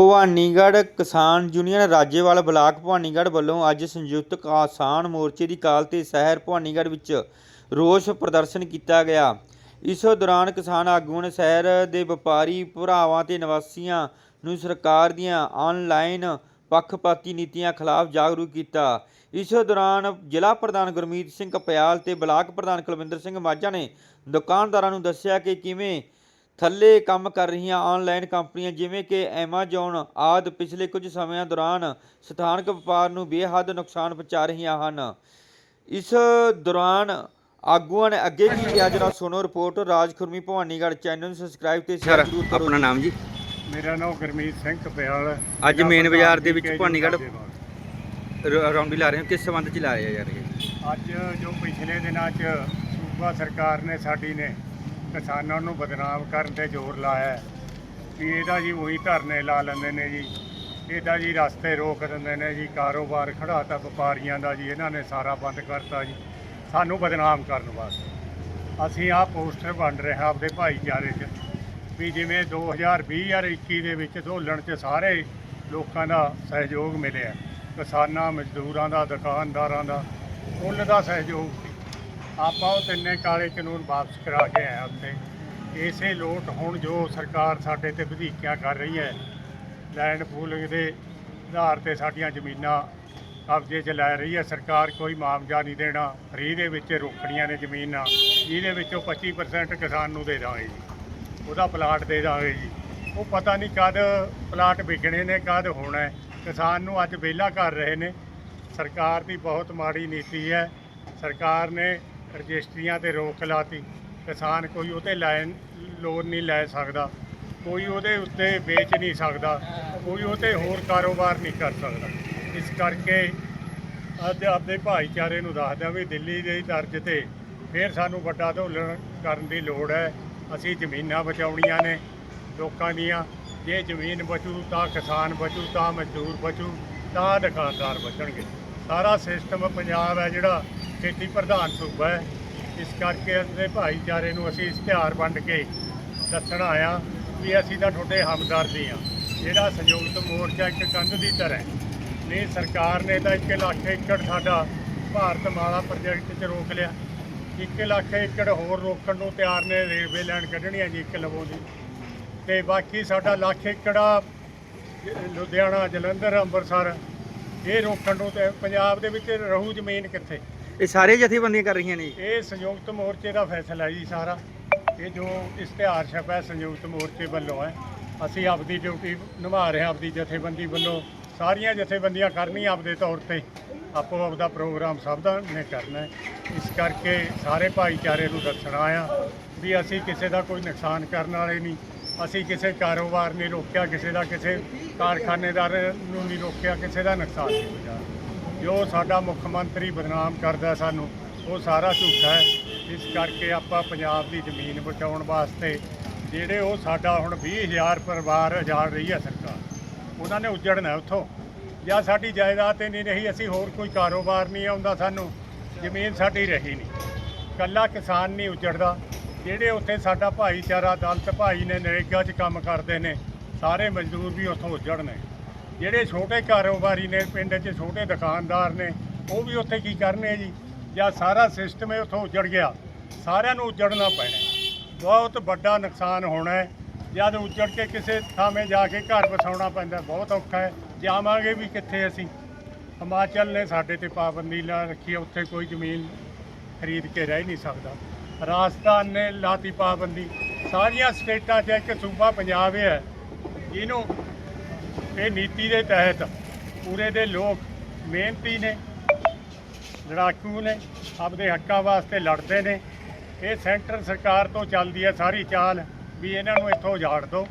ਭਵਾਨੀਗੜ੍ਹ ਕਿਸਾਨ union Rajewal block Bhawanigarh ਵੱਲੋਂ ਅੱਜ ਸੰਯੁਕਤ ਕਿਸਾਨ ਮੋਰਚੇ ਦੀ ਕਾਲ ਤੇ ਸ਼ਹਿਰ ਭਵਾਨੀਗੜ੍ਹ ਵਿੱਚ ਰੋਸ ਪ੍ਰਦਰਸ਼ਨ ਕੀਤਾ ਗਿਆ। ਇਸ ਦੌਰਾਨ ਕਿਸਾਨ ਆਗੂਆਂ ਨੇ ਸ਼ਹਿਰ ਦੇ ਵਪਾਰੀ, ਭਰਾਵਾਂ ਤੇ ਨਿਵਾਸੀਆਂ ਨੂੰ ਸਰਕਾਰ ਦੀਆਂ ਆਨਲਾਈਨ ਪੱਖਪਾਤੀ ਨੀਤੀਆਂ ਖਿਲਾਫ ਜਾਗਰੂਕ ਕੀਤਾ। ਇਸ ਦੌਰਾਨ ਜ਼ਿਲ੍ਹਾ ਪ੍ਰਧਾਨ ਗੁਰਮੀਤ ਸਿੰਘ ਕਪਿਆਲ ਤੇ ਬਲਾਕ ਪ੍ਰਧਾਨ ਕੁਲਵਿੰਦਰ ਸਿੰਘ ਮਾਝਾ ਨੇ ਦੁਕਾਨਦਾਰਾਂ ਨੂੰ ਦੱਸਿਆ ਕਿ ਕਿਵੇਂ ਥੱਲੇ ਕੰਮ ਕਰ ਰਹੀਆਂ ਆਨਲਾਈਨ ਕੰਪਨੀਆਂ ਜਿਵੇਂ ਕਿ ਐਮਾਜ਼ੋਨ ਆਦਿ ਪਿਛਲੇ ਕੁਝ ਸਮਿਆਂ ਦੌਰਾਨ ਸਥਾਨਕ ਵਪਾਰ ਨੂੰ ਬੇਹੱਦ ਨੁਕਸਾਨ ਪਹੁੰਚਾ ਰਹੀਆਂ ਹਨ। ਇਸ ਦੌਰਾਨ ਆਗੂਆਂ ਨੇ ਅੱਗੇ ਕੀ ਕਿਹਾ ਜਰਾ ਸੁਣੋ ਰਿਪੋਰਟ ਰਾਜ ਖੁਰਮੀ ਭਵਾਨੀਗੜ੍ਹ ਚੈਨਲ ਨੂੰ ਸਬਸਕ੍ਰਾਈਬ ਤੇ ਸ਼ੇਅਰ ਜ਼ਰੂਰ ਕਰੋ। ਆਪਣਾ ਨਾਮ ਜੀ? ਮੇਰਾ ਨਾਮ ਗੁਰਮੀਤ ਸਿੰਘ ਕਪਿਆਲ ਅੱਜ ਜ਼ਿਲ੍ਹਾ ਮੇਨ ਬਾਜ਼ਾਰ ਦੇ ਵਿੱਚ ਭਵਾਨੀਗੜ੍ਹ ਰੌਂਡੀ ਲਾ ਰਹੇ ਹੋ? ਕਿਸ ਸੰਬੰਧ ਚ ਲਾ ਰਹੇ ਆ ਯਾਰ ਇਹ? ਅੱਜ ਜੋ ਪਿਛਲੇ ਦਿਨਾਂ 'ਚ ਸੂਬਾ ਸਰਕਾਰ ਨੇ ਸਾਡੀ ਨੇ ਕਿਸਾਨਾਂ ਨੂੰ ਬਦਨਾਮ ਕਰਨ ਤੇ ਜ਼ੋਰ ਲਾਇਆ ਵੀ ਇਹਦਾ ਜੀ ਉਹੀ ਧਰਨੇ ਲਾ ਲੈਂਦੇ ਨੇ ਜੀ। ਇਹਦਾ ਜੀ ਰਸਤੇ ਰੋਕ ਦਿੰਦੇ ਨੇ ਜੀ। ਕਾਰੋਬਾਰ ਖੜਾਤਾ ਵਪਾਰੀਆਂ ਦਾ ਜੀ। ਇਹਨਾਂ ਨੇ ਸਾਰਾ ਬੰਦ ਕਰਤਾ ਜੀ। ਸਾਨੂੰ ਬਦਨਾਮ ਕਰਨ ਵਾਸਤੇ। ਅਸੀਂ ਆਹ ਪੋਸਟਰ ਵੰਡ ਰਹੇ ਹਾਂ ਆਪਦੇ ਭਾਈਚਾਰੇ 'ਚ। ਵੀ ਜਿਵੇਂ 2020 ਜਾਂ 21 ਦੇ ਵਿੱਚ ਧੋਲਣ 'ਚ ਸਾਰੇ ਲੋਕਾਂ ਦਾ ਸਹਿਯੋਗ ਮਿਲਿਆ। ਕਿਸਾਨਾਂ, ਮਜ਼ਦੂਰਾਂ ਦਾ, ਦੁਕਾਨਦਾਰਾਂ ਦਾ। ਕੁੱਲ ਦਾ ਸਹਿਯੋਗ ਆਪਾਂ ਉਹ ਤਿੰਨੇ ਕਾਲੇ ਕਾਨੂੰਨ ਵਾਪਸ ਕਰਾ ਕੇ ਆਏ ਹਾਂ ਉੱਥੇ। ਇਸੇ ਲੋਟ ਹੁਣ ਜੋ ਸਰਕਾਰ ਸਾਡੇ ਤੇ ਵਧੀਕੀਆਂ ਕਰ ਰਹੀ ਹੈ, ਲੈਂਡ ਪੂਲਿੰਗ ਦੇ ਆਧਾਰ ਤੇ ਸਾਡੀਆਂ ਜ਼ਮੀਨਾਂ ਕਬਜ਼ੇ 'ਚ ਲੈ ਰਹੀ ਹੈ, ਸਰਕਾਰ ਕੋਈ ਮੁਆਵਜ਼ਾ ਨਹੀਂ ਦੇਣਾ, ਫਰੀ ਦੇ ਵਿੱਚ ਰੋਕਣੀਆਂ ਨੇ ਜ਼ਮੀਨਾਂ, ਜਿਹਦੇ ਵਿੱਚੋਂ 25% ਕਿਸਾਨ ਨੂੰ ਦੇ ਦਾਂਗੇ ਜੀ। ਉਹਦਾ ਪਲਾਟ ਦੇ ਦਾਂਗੇ ਜੀ। ਉਹ ਪਤਾ ਨਹੀਂ ਕਦ ਪਲਾਟ ਵਿਕਣੇ ਨੇ, ਕਦ ਹੋਣਾ ਕਿਸਾਨ ਨੂੰ ਅੱਜ ਵਿਹਲਾ ਕਰ ਰਹੇ ਨੇ। ਸਰਕਾਰ ਦੀ ਬਹੁਤ ਮਾੜੀ ਨੀਤੀ ਹੈ। ਸਰਕਾਰ ਨੇ ਰਜਿਸਟਰੀਆਂ ਤੇ ਰੋਕ ਲਾਤੀ। ਕਿਸਾਨ ਕੋਈ ਉਹਤੇ ਲੈਣ ਲੋਨ ਨਹੀਂ ਲੈ ਸਕਦਾ। ਕੋਈ ਉਹਦੇ ਉੱਤੇ ਵੇਚ ਨਹੀਂ ਸਕਦਾ। ਕੋਈ ਉਹਤੇ ਹੋਰ ਕਾਰੋਬਾਰ ਨਹੀਂ ਕਰ ਸਕਦਾ। ਇਸ ਕਰਕੇ ਅੱਜ ਆਪਦੇ ਭਾਈਚਾਰੇ ਨੂੰ ਦੱਸਦਾ ਵੀ ਦਿੱਲੀ ਦੇ ਤਰਜ਼ ਤੇ ਫਿਰ ਸਾਨੂੰ ਵੱਡਾ ਧੋਲਣ ਕਰਨ ਦੀ ਲੋੜ ਹੈ। ਅਸੀਂ ਜ਼ਮੀਨਾਂ ਬਚਾਉਣੀਆਂ ਨੇ ਲੋਕਾਂ ਦੀਆਂ। ਜੇ ਜ਼ਮੀਨ ਬਚੂ ਤਾਂ ਕਿਸਾਨ ਬਚੂ, ਤਾਂ ਮਜ਼ਦੂਰ ਬਚੂ, ਤਾਂ ਦੁਕਾਨਦਾਰ ਬਚਣਗੇ। ਸਾਰਾ ਸਿਸਟਮ ਪੰਜਾਬ ਹੈ ਜਿਹੜਾ ਖੇਤੀ ਪ੍ਰਧਾਨ ਸੂਬਾ ਹੈ। ਇਸ ਕਰਕੇ ਆਪਣੇ ਭਾਈਚਾਰੇ ਨੂੰ ਅਸੀਂ ਇਸ਼ਤਿਹਾਰ ਵੰਡ ਕੇ ਦੱਸਣ ਆਇਆ ਵੀ ਅਸੀਂ ਤਾਂ ਤੁਹਾਡੇ ਹਮਦਰਦੀ ਹਾਂ ਜਿਹੜਾ ਸੰਯੁਕਤ ਮੋਰਚਾ ਇੱਕ ਕੰਧ ਦੀ ਤਰ੍ਹਾਂ ਨਹੀਂ ਸਰਕਾਰ ਨੇ ਤਾਂ 1 ਲੱਖ ਏਕੜ ਸਾਡਾ ਭਾਰਤ ਮਾਲਾ ਪ੍ਰੋਜੈਕਟ 'ਚ ਰੋਕ ਲਿਆ। 1 ਲੱਖ ਏਕੜ ਹੋਰ ਰੋਕਣ ਨੂੰ ਤਿਆਰ ਨੇ ਰੇਲਵੇ ਲਾਈਨ ਕੱਢਣੀ ਹੈ ਜੀ ਇੱਕ ਲਵੋ ਦੀ। ਤੇ ਬਾਕੀ ਸਾਡਾ ਲੱਖ ਏਕੜਾ ਲੁਧਿਆਣਾ, ਜਲੰਧਰ, ਅੰਮ੍ਰਿਤਸਰ, ਇਹ ਰੋਕਣ ਨੂੰ ਤੇ ਪੰਜਾਬ ਦੇ ਵਿੱਚ ਰਹੂ ਜ਼ਮੀਨ ਕਿੱਥੇ? ਇਹ ਸਾਰੇ ਜਥੇਬੰਦੀਆਂ ਕਰ ਰਹੀਆਂ ਨੇ ਜੀ। ਇਹ ਸੰਯੁਕਤ ਮੋਰਚੇ ਦਾ ਫੈਸਲਾ ਹੈ ਜੀ ਸਾਰਾ। ਇਹ ਜੋ ਇਸ਼ਤਿਹਾਰ ਛਪਿਆ ਸੰਯੁਕਤ ਮੋਰਚੇ ਵੱਲੋਂ ਹੈ। ਅਸੀਂ ਆਪਦੀ ਡਿਊਟੀ ਨਿਭਾ ਰਹੇ ਹਾਂ, ਆਪਦੀ ਜਥੇਬੰਦੀ ਵੱਲੋਂ। ਸਾਰੀਆਂ ਜਥੇਬੰਦੀਆਂ ਕਰਨੀਆਂ ਆਪਦੇ ਤੌਰ ਤੇ। ਆਪੋ ਆਪਦਾ ਪ੍ਰੋਗਰਾਮ ਸਭ ਦਾ ਨੇ ਕਰਨਾ ਇਸ ਕਰਕੇ ਸਾਰੇ ਭਾਈਚਾਰੇ ਨੂੰ ਦੱਸਣਾ ਆ ਵੀ ਅਸੀਂ ਕਿਸੇ ਦਾ ਕੋਈ ਨੁਕਸਾਨ ਕਰਨ ਵਾਲੇ ਨਹੀਂ। ਅਸੀਂ ਕਿਸੇ ਕਾਰੋਬਾਰ ਨਹੀਂ ਰੋਕਿਆ, ਕਿਸੇ ਦਾ ਕਿਸੇ ਕਾਰਖਾਨੇਦਾਰ ਨੂੰ ਨਹੀਂ ਰੋਕਿਆ, ਕਿਸੇ ਦਾ ਨੁਕਸਾਨ ਨਹੀਂ ਹੋਇਆ। ਜੋ ਸਾਡਾ ਮੁੱਖ ਮੰਤਰੀ ਬਦਨਾਮ ਕਰਦਾ ਸਾਨੂੰ, ਉਹ ਸਾਰਾ ਝੂਠਾ ਹੈ। ਇਸ ਕਰਕੇ ਆਪਾਂ ਪੰਜਾਬ ਦੀ ਜ਼ਮੀਨ ਬਚਾਉਣ ਵਾਸਤੇ ਜਿਹੜੇ ਉਹ ਸਾਡਾ ਹੁਣ 20000 ਪਰਿਵਾਰ ਉਜਾੜ ਰਹੀ ਹੈ ਸਰਕਾਰ, ਉਹਨਾਂ ਨੇ ਉਜੜਨਾ ਉੱਥੋਂ। ਜਾਂ ਸਾਡੀ ਜਾਇਦਾਦ ਤੇ ਨਹੀਂ ਰਹੀ, ਅਸੀਂ ਹੋਰ ਕੋਈ ਕਾਰੋਬਾਰ ਨਹੀਂ ਆਉਂਦਾ ਸਾਨੂੰ, ਜ਼ਮੀਨ ਸਾਡੀ ਰਹੀ ਨਹੀਂ। ਕੱਲਾ ਕਿਸਾਨ ਨਹੀਂ ਉਜੜਦਾ, ਜਿਹੜੇ ਉੱਥੇ ਸਾਡਾ ਭਾਈਚਾਰਾ, ਦਲਤ ਭਾਈ ਨੇ ਨਰੇਗਾ 'ਚ ਕੰਮ ਕਰਦੇ ਨੇ, ਸਾਰੇ ਮਜ਼ਦੂਰ ਵੀ ਉੱਥੋਂ ਉਜੜਨੇ। ਜਿਹੜੇ ਛੋਟੇ ਕਾਰੋਬਾਰੀ ਨੇ, ਪਿੰਡ 'ਚ ਛੋਟੇ ਦੁਕਾਨਦਾਰ ਨੇ, ਉਹ ਵੀ ਉੱਥੇ ਕੀ ਕਰਨੇ ਜੀ? ਜਾਂ ਸਾਰਾ ਸਿਸਟਮ ਹੈ ਉੱਥੋਂ ਉਜੜ ਗਿਆ। ਸਾਰਿਆਂ ਨੂੰ ਉਜੜਨਾ ਪੈਣਾ। ਬਹੁਤ ਵੱਡਾ ਨੁਕਸਾਨ ਹੋਣਾ ਹੈ। ਜਦ ਉਜੜ ਕੇ ਕਿਸੇ ਥਾਵੇਂ ਜਾ ਕੇ ਘਰ ਵਸਾਉਣਾ ਪੈਂਦਾ, ਬਹੁਤ ਔਖਾ ਹੈ। ਜਾਵਾਂਗੇ ਵੀ ਕਿੱਥੇ ਅਸੀਂ? ਹਿਮਾਚਲ ਨੇ ਸਾਡੇ ਤੇ ਪਾਬੰਦੀ ਲਾ ਰੱਖੀ ਹੈ। ਉੱਥੇ ਕੋਈ ਜ਼ਮੀਨ ਖਰੀਦ ਕੇ ਰਹਿ ਨਹੀਂ ਸਕਦਾ। ਰਾਜਸਥਾਨ ਨੇ ਲਾਤੀ ਪਾਬੰਦੀ। ਸਾਰੀਆਂ ਸਟੇਟਾਂ 'ਚ ਇੱਕ ਸੂਬਾ ਪੰਜਾਬ ਹੈ। ਜਿਹਨੂੰ ਇਹ ਨੀਤੀ ਦੇ ਤਹਿਤ ਪੂਰੇ ਦੇ ਲੋਕ ਮਿਹਨਤੀ ਨੇ ਲੜਾਕੂ ਨੇ, ਆਪਦੇ ਹੱਕਾਂ ਵਾਸਤੇ ਲੜਦੇ ਨੇ। ਇਹ ਸੈਂਟਰ ਸਰਕਾਰ ਤੋਂ ਚੱਲਦੀ ਹੈ ਸਾਰੀ ਚਾਲ ਵੀ ਇਹਨਾਂ ਨੂੰ ਇੱਥੋਂ ਉਜਾੜ ਦਿਓ,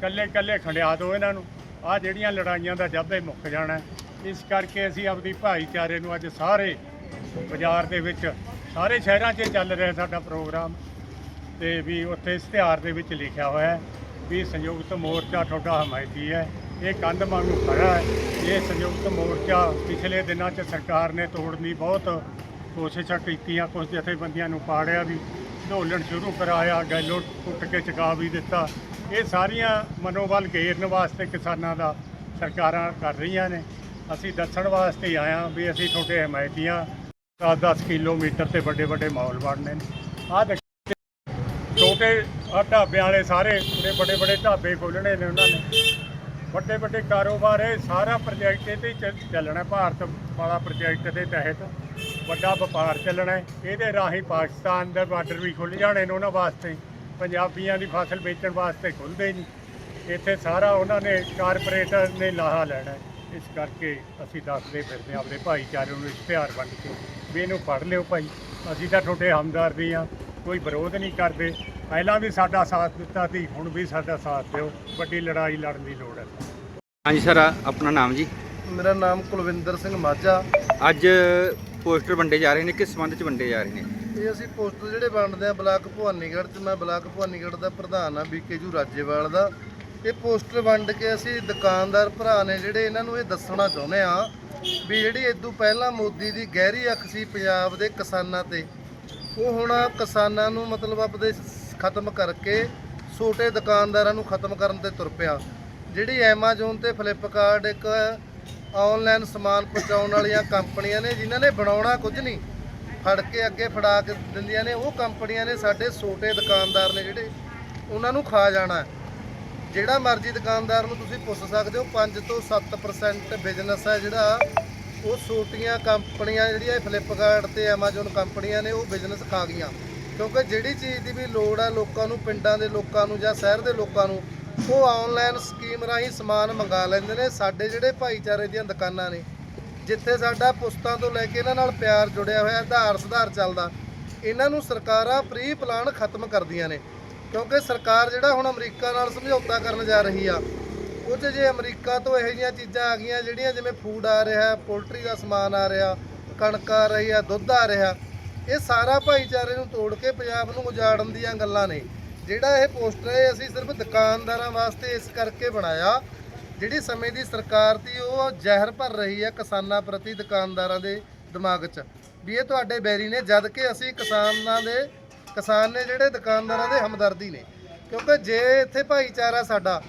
ਕੱਲੇ ਕੱਲੇ ਖੰਡਿਆ ਦਿਓ ਇਹਨਾਂ ਨੂੰ। ਆ ਜਿਹੜੀਆਂ ਲੜਾਈਆਂ ਦਾ ਜੱਬੇ ਮੁੱਕ ਜਾਣਾ, ਇਸ ਕਰਕੇ ਅਸੀਂ ਆਪਦੀ ਭਾਈਚਾਰੇ ਨੂੰ ਅੱਜ ਸਾਰੇ ਬਾਜ਼ਾਰ ਦੇ ਵਿੱਚ, ਸਾਰੇ ਸ਼ਹਿਰਾਂ 'ਚ ਚੱਲ ਰਿਹਾ ਸਾਡਾ ਪ੍ਰੋਗਰਾਮ। ਤੇ ਵੀ ਉੱਥੇ ਇਸ਼ਤਿਹਾਰ ਦੇ ਵਿੱਚ ਲਿਖਿਆ ਹੋਇਆ ਵੀ ਸੰਯੁਕਤ ਮੋਰਚਾ ਤੁਹਾਡਾ ਹਮਾਇਤੀ ਹੈ। ਇਹ ਕੰਧ ਵਾਂਗੂ ਖੜਾ ਹੈ। ਇਹ ਸੰਯੁਕਤ ਮੋਰਚਾ ਪਿਛਲੇ ਦਿਨਾਂ 'ਚ ਸਰਕਾਰ ਨੇ ਤੋੜਨ ਦੀ ਬਹੁਤ ਕੋਸ਼ਿਸ਼ਾਂ ਕੀਤੀਆਂ ਕੁਝ ਜਥੇਬੰਦੀਆਂ ਨੂੰ ਪਾੜਿਆ ਵੀ, ਢੋਲਣ ਸ਼ੁਰੂ ਕਰਾਇਆ, ਗੈਲੋ ਟੁੱਟ ਕੇ ਚਕਾ ਵੀ ਦਿੱਤਾ। ਇਹ ਸਾਰੀਆਂ ਮਨੋਬਲ ਘੇਰਨ ਵਾਸਤੇ ਕਿਸਾਨਾਂ ਦਾ ਸਰਕਾਰਾਂ ਕਰ ਰਹੀਆਂ ਨੇ। ਅਸੀਂ ਦੱਸਣ ਵਾਸਤੇ ਹੀ ਆਇਆ ਵੀ ਅਸੀਂ ਤੁਹਾਡੇ ਹਮਾਇਤੀਆਂ 10-10 ਕਿਲੋਮੀਟਰ ਤੇ ਵੱਡੇ ਵੱਡੇ ਮਾਹੌਲ ਬਣਨੇ ਨੇ। ਆਹ ਛੋਟੇ ਢਾਬਿਆਂ ਵਾਲੇ ਸਾਰੇ ਜਿਹੜੇ ਵੱਡੇ ਵੱਡੇ ਢਾਬੇ ਖੋਲ੍ਹਣੇ ਨੇ ਉਹਨਾਂ ਨੇ। ਵੱਡੇ ਵੱਡੇ ਕਾਰੋਬਾਰ ਇਹ ਸਾਰਾ ਪ੍ਰੋਜੈਕਟ ਇਹ ਤੇ ਹੀ ਚੱਲ- ਚੱਲਣਾ, ਭਾਰਤ ਵਾਲਾ ਪ੍ਰੋਜੈਕਟ ਦੇ ਤਹਿਤ। ਵੱਡਾ ਵਪਾਰ ਚੱਲਣਾ ਹੈ। ਇਹਦੇ ਰਾਹੀਂ ਪਾਕਿਸਤਾਨ ਦੇ ਬਾਰਡਰ ਵੀ ਖੁੱਲ ਜਾਣੇ ਨੇ ਉਹਨਾਂ ਵਾਸਤੇ। ਪੰਜਾਬੀਆਂ ਦੀ ਫਸਲ ਵੇਚਣ ਵਾਸਤੇ ਖੁੱਲਦੇ ਨਹੀਂ। ਇੱਥੇ ਸਾਰਾ ਉਹਨਾਂ ਨੇ ਕਾਰਪੋਰੇਟਰ ਨੇ ਲਾਹਾ ਲੈਣਾ ਇਸ ਕਰਕੇ ਅਸੀਂ ਦੱਸਦੇ ਫਿਰਦੇ ਹਾਂ ਆਪਣੇ ਭਾਈਚਾਰੇ ਨੂੰ ਇਸ਼ਤਿਹਾਰ ਵੰਡ ਕੇ। ਵੀ ਇਹਨੂੰ ਪੜ੍ਹ ਲਿਓ ਭਾਈ। ਅਸੀਂ ਤਾਂ ਤੁਹਾਡੇ ਹਮਦਰਦੀ ਆ ਕੋਈ ਵਿਰੋਧ ਨਹੀਂ ਕਰਦੇ। ਪਹਿਲਾਂ ਵੀ ਸਾਡਾ ਸਾਥ ਦਿੱਤਾ ਸੀ ਹੁਣ ਵੀ ਸਾਡਾ ਸਾਥ ਦਿਓ। ਵੱਡੀ ਲੜਾਈ ਲੜਨ ਦੀ ਲੋੜ ਹੈ। ਹਾਂਜੀ ਸਰ ਆਪਣਾ ਨਾਮ ਜੀ? ਮੇਰਾ ਨਾਮ ਕੁਲਵਿੰਦਰ ਸਿੰਘ ਮਾਝਾ। ਅੱਜ ਪੋਸਟਰ ਵੰਡੇ ਜਾ ਰਹੇ ਨੇ ਕਿਸ ਸੰਬੰਧ ਚ ਵੰਡੇ ਜਾ ਰਹੇ ਨੇ? ਇਹ ਅਸੀਂ ਪੋਸਟਰ ਜਿਹੜੇ ਵੰਡਦੇ ਆ ਬਲਾਕ ਭਵਾਨੀਗੜ੍ਹ ਚ ਮੈਂ ਬਲਾਕ ਭਵਾਨੀਗੜ੍ਹ ਦਾ ਪ੍ਰਧਾਨ ਆ ਬੀਕੇਜੂ ਰਾਜੇਵਾਲ ਦਾ। ਇਹ ਪੋਸਟਰ ਵੰਡ ਕੇ ਅਸੀਂ ਦੁਕਾਨਦਾਰ ਭਰਾ ਨੇ ਜਿਹੜੇ ਇਹਨਾਂ ਨੂੰ ਇਹ ਦੱਸਣਾ ਚਾਹੁੰਦੇ ਆ ਵੀ ਜਿਹੜੀ ਇਦੋਂ ਪਹਿਲਾਂ ਮੋਦੀ ਦੀ ਗਹਿਰੀ ਅੱਖ ਸੀ ਪੰਜਾਬ ਦੇ ਕਿਸਾਨਾਂ ਤੇ ਉਹ ਹੁਣ ਕਿਸਾਨਾਂ ਨੂੰ ਮਤਲਬ ਆਪਦੇ ਖਤਮ ਕਰਕੇ ਛੋਟੇ ਦੁਕਾਨਦਾਰਾਂ ਨੂੰ ਖਤਮ ਕਰਨ ਤੇ ਤੁਰ ਪਿਆ। ਜਿਹੜੀ ਐਮਾਜ਼ੋਨ ਤੇ ਫਲਿੱਪਕਾਰਟ ਇੱਕ ਆਨਲਾਈਨ ਸਮਾਨ ਪਹੁੰਚਾਉਣ ਵਾਲੀਆਂ ਕੰਪਨੀਆਂ ਨੇ, ਜਿਨ੍ਹਾਂ ਨੇ ਬਣਾਉਣਾ ਕੁਝ ਨਹੀਂ, ਫੜ ਕੇ ਅੱਗੇ ਫੜਾ ਕੇ ਦਿੰਦੀਆਂ ਨੇ, ਉਹ ਕੰਪਨੀਆਂ ਨੇ ਸਾਡੇ ਛੋਟੇ ਦੁਕਾਨਦਾਰ ਨੇ ਜਿਹੜੇ, ਉਹਨਾਂ ਨੂੰ ਖਾ ਜਾਣਾ। ਜਿਹੜਾ ਮਰਜ਼ੀ ਦੁਕਾਨਦਾਰ ਨੂੰ ਤੁਸੀਂ ਪੁੱਛ ਸਕਦੇ ਹੋ 5 ਤੋਂ 7% ਬਿਜ਼ਨਸ ਹੈ ਜਿਹੜਾ, ਉਹ ਛੋਟੀਆਂ ਕੰਪਨੀਆਂ, ਜਿਹੜੀਆਂ ਫਲਿੱਪਕਾਰਟ ਤੇ ਐਮਾਜ਼ੋਨ ਕੰਪਨੀਆਂ ਨੇ, ਉਹ ਬਿਜ਼ਨਸ ਖਾ ਗਈਆਂ। ਕਿਉਂਕਿ ਜਿਹੜੀ ਚੀਜ਼ ਦੀ ਵੀ ਲੋੜ ਹੈ ਲੋਕਾਂ ਨੂੰ, ਪਿੰਡਾਂ ਦੇ ਲੋਕਾਂ ਨੂੰ ਜਾਂ ਸ਼ਹਿਰ ਦੇ ਲੋਕਾਂ ਨੂੰ, ਉਹ ਆਨਲਾਈਨ ਸਕੀਮ ਰਾਹੀਂ ਸਮਾਨ ਮੰਗਾ ਲੈਂਦੇ ਨੇ, ਸਾਡੇ ਜਿਹੜੇ ਭਾਈਚਾਰੇ ਦੀਆਂ ਦੁਕਾਨਾਂ ਨੇ, ਜਿੱਥੇ ਸਾਡਾ ਪੁਸਤਾਂ ਤੋਂ ਲੈ ਕੇ ਇਹਨਾਂ ਨਾਲ ਪਿਆਰ ਜੁੜਿਆ ਹੋਇਆ, ਆਧਾਰ ਸੁਧਾਰ ਚੱਲਦਾ, ਇਹਨਾਂ ਨੂੰ ਸਰਕਾਰਾਂ ਪ੍ਰੀ ਪਲਾਨ ਖਤਮ ਕਰਦੀਆਂ ਨੇ। ਕਿਉਂਕਿ ਸਰਕਾਰ ਜਿਹੜਾ ਹੁਣ ਅਮਰੀਕਾ ਨਾਲ ਸਮਝੌਤਾ ਕਰਨ ਜਾ ਰਹੀ ਆ, ਉਹ 'ਚ ਜੇ ਅਮਰੀਕਾ ਤੋਂ ਇਹੋ ਜਿਹੀਆਂ ਚੀਜ਼ਾਂ ਆ ਗਈਆਂ, ਜਿਹੜੀਆਂ ਜਿਵੇਂ ਫੂਡ ਆ ਰਿਹਾ ਪੋਲਟਰੀ ਦਾ ਸਮਾਨ ਆ ਰਿਹਾ, ਕਣਕ ਆ ਰਹੀ ਆ, ਦੁੱਧ ਆ ਰਿਹਾ ਇਹ ਸਾਰਾ ਭਾਈਚਾਰੇ ਨੂੰ ਤੋੜ ਕੇ ਪੰਜਾਬ ਨੂੰ ਉਜਾੜਨ ਦੀਆਂ ਗੱਲਾਂ ਨੇ। ਜਿਹੜਾ ਇਹ ਪੋਸਟਰ ਹੈ, ਅਸੀਂ ਸਿਰਫ ਦੁਕਾਨਦਾਰਾਂ ਵਾਸਤੇ ਇਸ ਕਰਕੇ ਬਣਾਇਆ, ਜਿਹੜੀ ਸਮੇਂ ਦੀ ਸਰਕਾਰ ਤੀ ਉਹ ਜ਼ਹਿਰ ਭਰ ਰਹੀ ਹੈ ਕਿਸਾਨਾਂ ਪ੍ਰਤੀ ਦੁਕਾਨਦਾਰਾਂ ਦੇ ਦਿਮਾਗ 'ਚ। ਵੀ ਇਹ ਤੁਹਾਡੇ ਬੈਰੀ ਨੇ, ਜਦ ਕਿ ਅਸੀਂ ਕਿਸਾਨਾਂ ਦੇ, ਕਿਸਾਨ ਨੇ ਜਿਹੜੇ ਦੁਕਾਨਦਾਰਾਂ ਦੇ ਹਮਦਰਦੀ ਨੇ। ਕਿਉਂਕਿ ਜੇ ਇੱਥੇ ਭਾਈਚਾਰਾ ਸਾਡਾ,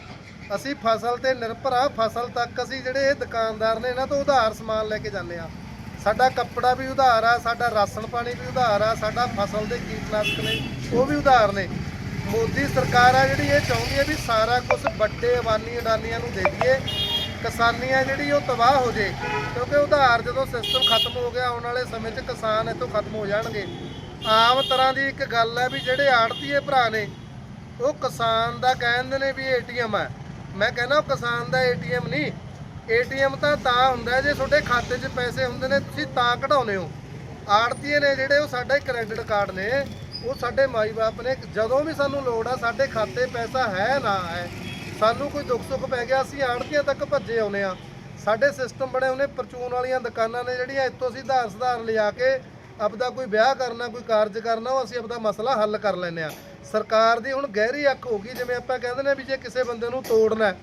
ਅਸੀਂ ਫਸਲ ਤੇ ਨਿਰਭਰ ਆ, ਫਸਲ ਤੱਕ ਅਸੀਂ ਜਿਹੜੇ ਇਹ ਦੁਕਾਨਦਾਰ ਨੇ, ਇਹਨਾਂ ਤੋਂ ਉਧਾਰ ਸਮਾਨ ਲੈ ਕੇ ਜਾਂਦੇ ਆ ਸਾਡਾ ਕੱਪੜਾ ਵੀ ਉਧਾਰ ਆ, ਸਾਡਾ ਰਾਸ਼ਨ ਪਾਣੀ ਵੀ ਉਧਾਰ ਆ, ਸਾਡਾ ਫਸਲ ਦੇ ਕੀਟਨਾਸ਼ਕ ਨੇ, ਉਹ ਵੀ ਉਧਾਰ ਨੇ। ਮੋਦੀ ਸਰਕਾਰ ਆ ਜਿਹੜੀ ਇਹ ਚਾਹੁੰਦੀ ਹੈ ਵੀ ਸਾਰਾ ਕੁਝ ਵੱਡੇ ਅਵਾਨੀ ਅਡਾਨੀਆਂ ਨੂੰ ਦੇ ਦਈਏ ਕਿਸਾਨੀ ਆ ਜਿਹੜੀ ਉਹ ਤਬਾਹ ਹੋ ਜੇ, ਕਿਉਂਕਿ ਉਧਾਰ ਜਦੋਂ ਸਿਸਟਮ ਖਤਮ ਹੋ ਗਿਆ, ਆਉਣ ਵਾਲੇ ਸਮੇਂ 'ਚ ਕਿਸਾਨ ਇੱਥੋਂ ਖਤਮ ਹੋ ਜਾਣਗੇ। ਆਮ ਤਰ੍ਹਾਂ ਦੀ ਇੱਕ ਗੱਲ ਹੈ ਵੀ ਜਿਹੜੇ ਆੜਤੀਏ ਭਰਾ ਨੇ, ਉਹ ਕਿਸਾਨ ਦਾ ਕਹਿੰਦੇ ਨੇ ਵੀ ਏਟੀਐਮ ਹੈ ਮੈਂ ਕਹਿੰਦਾ ਉਹ ਕਿਸਾਨ ਦਾ ਏਟੀਐਮ ਨਹੀਂ ਏਟੀਐਮ ਤਾਂ ਤਾਂ ਹੁੰਦਾ ਜੇ ਤੁਹਾਡੇ ਖਾਤੇ 'ਚ ਪੈਸੇ ਹੁੰਦੇ ਨੇ, ਤੁਸੀਂ ਤਾਂ ਕਢਾਉਨੇ ਹੋ। ਆੜਤੀਏ ਨੇ ਜਿਹੜੇ ਉਹ ਸਾਡੇ ਕ੍ਰੈਡਿਟ ਕਾਰਡ ਨੇ, ਉਹ ਸਾਡੇ ਮਾਈ-ਬਾਪ ਨੇ, ਜਦੋਂ ਵੀ ਸਾਨੂੰ ਲੋੜ ਆ, ਸਾਡੇ ਖਾਤੇ ਪੈਸਾ ਹੈ ਨਾ ਹੈ, ਸਾਨੂੰ ਕੋਈ ਦੁੱਖ ਸੁੱਖ ਪੈ ਗਿਆ, ਅਸੀਂ ਆੜਤੀਆਂ ਤੱਕ ਭੱਜੇ ਆਉਨੇ ਆ ਸਾਡੇ ਸਿਸਟਮ ਬਣੇ ਉਹਨੇ ਪਰਚੂਨ ਵਾਲੀਆਂ ਦੁਕਾਨਾਂ ਨੇ ਜਿਹੜੀਆਂ, ਇੱਥੋਂ ਅਸੀਂ ਧਾਰ ਸੁਧਾਰ ਲਿਆ ਕੇ ਆਪਦਾ ਕੋਈ ਵਿਆਹ ਕਰਨਾ, ਕੋਈ ਕਾਰਜ ਕਰਨਾ, ਉਹ ਅਸੀਂ ਆਪਦਾ ਮਸਲਾ ਹੱਲ ਕਰ ਲੈਂਦੇ ਆ ਸਰਕਾਰ ਦੀ ਹੁਣ ਗਹਿਰੀ ਅੱਖ ਹੋ ਗਈ, ਜਿਵੇਂ ਆਪਾਂ ਕਹਿੰਦੇ ਨੇ ਵੀ ਜੇ ਕਿਸੇ ਬੰਦੇ ਨੂੰ ਤੋੜਨਾ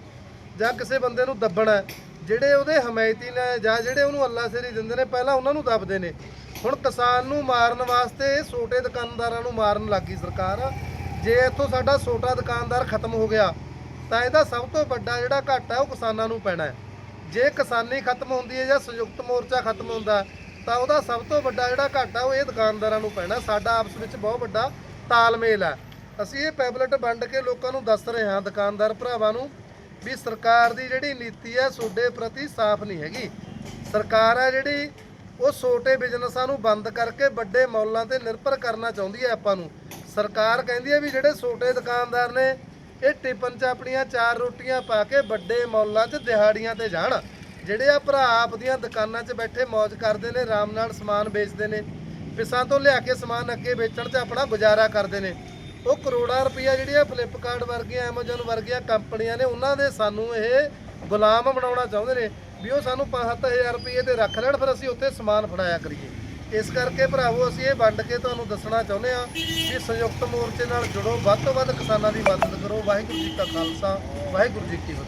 ਜਾਂ ਕਿਸੇ ਬੰਦੇ ਨੂੰ ਦੱਬਣਾ ਜਿਹੜੇ ਉਹਦੇ ਹਮਾਇਤੀ ਨੇ ਜਾਂ ਜਿਹੜੇ ਉਹਨੂੰ ਅੱਲਾ ਸਿਰੀ ਦਿੰਦੇ ਨੇ, ਪਹਿਲਾਂ ਉਹਨਾਂ ਨੂੰ ਦੱਬਦੇ ਨੇ। ਹੁਣ ਕਿਸਾਨ ਨੂੰ ਮਾਰਨ ਵਾਸਤੇ ਇਹ ਛੋਟੇ ਦੁਕਾਨਦਾਰਾਂ ਨੂੰ ਮਾਰਨ ਲੱਗੀ ਸਰਕਾਰ। ਜੇ ਇੱਥੋਂ ਸਾਡਾ ਛੋਟਾ ਦੁਕਾਨਦਾਰ ਖਤਮ ਹੋ ਗਿਆ, ਤਾਂ ਇਹਦਾ ਸਭ ਤੋਂ ਵੱਡਾ ਜਿਹੜਾ ਘਾਟਾ ਹੈ ਉਹ ਕਿਸਾਨਾਂ ਨੂੰ ਪੈਣਾ ਹੈ। ਜੇ ਕਿਸਾਨੀ ਖਤਮ ਹੁੰਦੀ ਹੈ ਜਾਂ ਸੰਯੁਕਤ ਮੋਰਚਾ ਖਤਮ ਹੁੰਦਾ ਤਾਂ ਉਹਦਾ ਸਭ ਤੋਂ ਵੱਡਾ ਜਿਹੜਾ ਘਾਟਾ ਉਹ ਇਹ ਦੁਕਾਨਦਾਰਾਂ ਨੂੰ ਪੈਣਾ ਸਾਡਾ ਆਪਸ ਵਿੱਚ ਬਹੁਤ ਵੱਡਾ ਤਾਲਮੇਲ ਹੈ। ਅਸੀਂ ਇਹ ਪੈਬਲਟ ਵੰਡ ਕੇ ਲੋਕਾਂ ਨੂੰ ਦੱਸ ਰਹੇ ਹਾਂ, ਦੁਕਾਨਦਾਰ ਭਰਾਵਾਂ ਨੂੰ ਵੀ ਸਰਕਾਰ ਦੀ ਜਿਹੜੀ ਨੀਤੀ ਹੈ ਤੁਹਾਡੇ ਪ੍ਰਤੀ ਸਾਫ਼ ਨਹੀਂ ਹੈਗੀ। ਸਰਕਾਰ ਹੈ ਜਿਹੜੀ, ਉਹ ਛੋਟੇ ਬਿਜ਼ਨਸਾਂ ਨੂੰ ਬੰਦ ਕਰਕੇ ਵੱਡੇ ਮੌਲਾਂ ਤੇ ਨਿਰਭਰ ਕਰਨਾ ਚਾਹੁੰਦੀ ਹੈ ਆਪਾਂ ਨੂੰ। ਸਰਕਾਰ ਕਹਿੰਦੀ ਹੈ ਵੀ ਜਿਹੜੇ ਛੋਟੇ ਦੁਕਾਨਦਾਰ ਨੇ, ਇਹ ਟਿਫਨ 'ਚ ਆਪਣੀਆਂ ਚਾਰ ਰੋਟੀਆਂ ਪਾ ਕੇ ਵੱਡੇ ਮੌਲਾਂ 'ਚ ਦਿਹਾੜੀਆਂ ਤੇ ਜਾਣ। ਜਿਹੜੇ ਆ ਭਰਾ ਆਪ ਦੀਆਂ ਦੁਕਾਨਾਂ 'ਚ ਬੈਠੇ ਮौज ਕਰਦੇ ਨੇ, ਆਰਾਮ ਨਾਲ ਸਮਾਨ ਵੇਚਦੇ ਨੇ, ਪਿਸਾਂ ਤੋਂ ਲਿਆ ਕੇ ਸਮਾਨ ਅੱਗੇ ਵੇਚਣ 'ਚ ਆਪਣਾ ਗੁਜ਼ਾਰਾ ਕਰਦੇ ਨੇ। ਉਹ ਕਰੋੜਾਂ ਰੁਪਈਆ ਜਿਹੜੀਆਂ ਫਲਿੱਪਕਾਰਟ ਵਰਗੀਆਂ ਐਮਾਜ਼ਨ ਵਰਗੀਆਂ ਕੰਪਨੀਆਂ ਨੇ, ਉਹਨਾਂ ਦੇ ਸਾਨੂੰ ਇਹ ਗੁਲਾਮ ਬਣਾਉਣਾ ਚਾਹੁੰਦੇ ਨੇ ਵੀ ਉਹ ਸਾਨੂੰ 5000 ਰੁਪਏ ਤੇ ਰੱਖ ਲੈਣ, ਫਿਰ ਅਸੀਂ ਉੱਥੇ ਸਮਾਨ ਫੜਾਇਆ ਕਰੀਏ। ਇਸ ਕਰਕੇ ਭਰਾਵੋ, ਅਸੀਂ ਇਹ ਵੰਡ ਕੇ ਤੁਹਾਨੂੰ ਦੱਸਣਾ ਚਾਹੁੰਦੇ ਹਾਂ ਕਿ ਸੰਯੁਕਤ ਮੋਰਚੇ ਨਾਲ ਜੁੜੋ, ਵੱਧ ਤੋਂ ਵੱਧ ਕਿਸਾਨਾਂ ਦੀ ਮਦਦ ਕਰੋ। ਵਾਹਿਗੁਰੂ ਜੀ ਕਾ ਖਾਲਸਾ, ਵਾਹਿਗੁਰੂ ਜੀ ਕੀ ਫਤਿਹ।